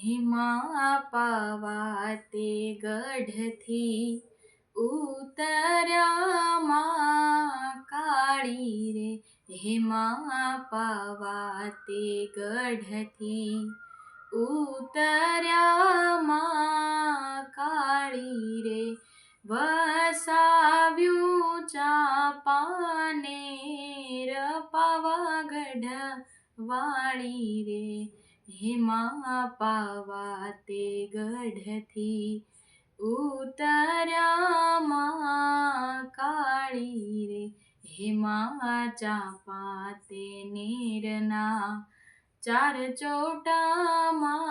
હિમા પાવા તે ગઢથી ઉતર્યામાં કાળી રે. હિમા પાવા તે ગઢથી ઉતર્યામાં કાળી રે. વસાવ્યું ચાપાને પાવાગઢ વાળી રે. હિમા પાવા તે ગઢથી ઉતર્યામાં કાળી રે હિમા ચાપા તે નીરના ચાર ચોટામાં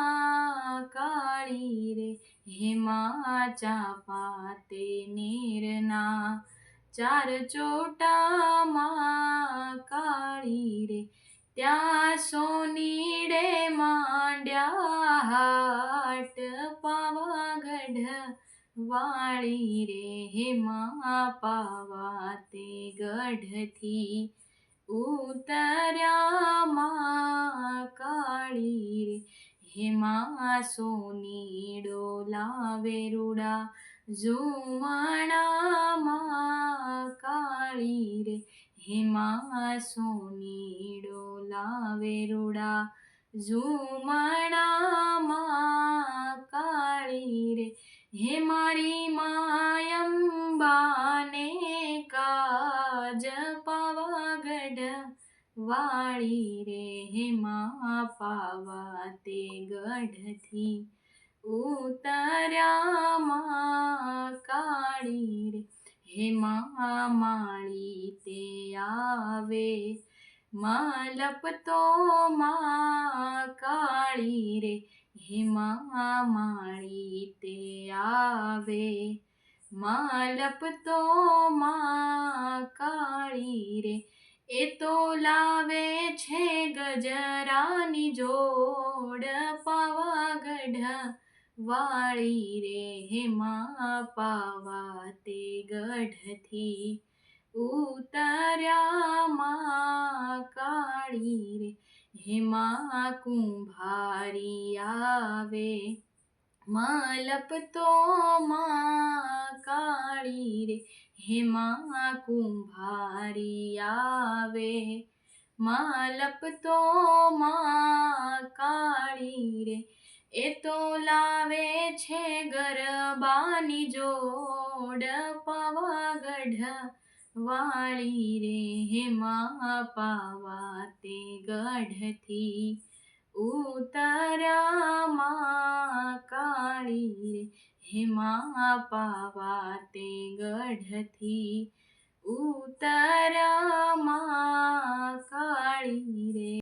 કાળી રે હિમા ચાપા તે નીરના ચાર ચોટામાં કાળી રે ત્યાં હાટ પાવાગઢ વાળી રે હેમા પાવા તે ગઢથી ઉતર્યામાં કાળી રે હે મા સોની ડોલા વેરુડા રૂડા મા કાળી રે હે મા સોની ડોલા વેરુડા રે હે મારી માયંબાને કાજ પાવાગઢ વાળી રે હેમા પાવા તે ગઢથી ઉતર્યામાં કાળી રે. હેમા માળી તે આવે માલપતો મા કાળી રે. હેમા માળી તે આવે માલપતો માં કાળી રે, એ તો લાવે છે ગજરાની જોડ પાવાગઢ વાળી રે હેમાં પાવા તે ગઢથી રે હેમા કુંભારી આવે માલપતો માં કાળી રે હેમા કુંભારી આવે માલપતો માં કાળી રે એ તો લાવે છે ગરબાની જોડ પાવાગઢ વાળી રે હેમા પાવા તે ગઢથી ઉતરામાં કાળી રે હેમા પાવા તે ગઢથી ઉતરામાં કાળી રે